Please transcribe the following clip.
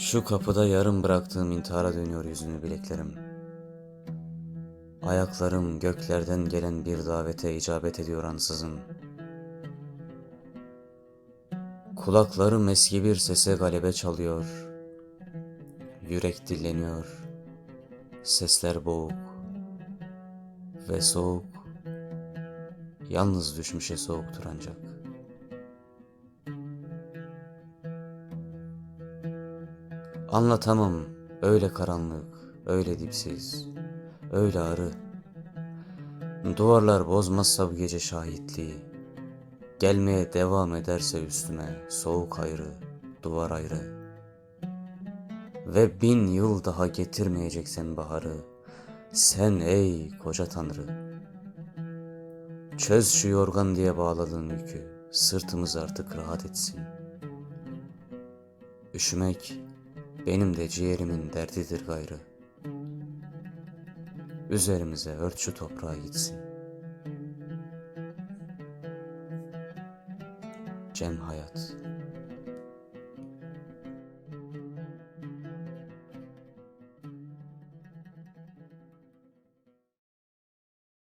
Şu kapıda yarım bıraktığım intihara dönüyor yüzünü bileklerim. Ayaklarım göklerden gelen bir davete icabet ediyor ansızın. Kulaklarım eski bir sese galebe çalıyor. Yürek dilleniyor. Sesler boğuk ve soğuk. Yalnız düşmüşe soğuktur ancak. Anlatamam öyle karanlık, öyle dipsiz, öyle arı. Duvarlar bozmazsa bu gece şahitliği. Gelmeye devam ederse üstüme soğuk ayrı, duvar ayrı. Ve bin yıl daha getirmeyeceksen baharı. Sen ey koca tanrı. Çöz şu yorgan diye bağladığın yükü. Sırtımız artık rahat etsin. Üşümek benim de ciğerimin derdidir gayrı. Üzerimize ört şu toprağa gitsin. Cem Hayat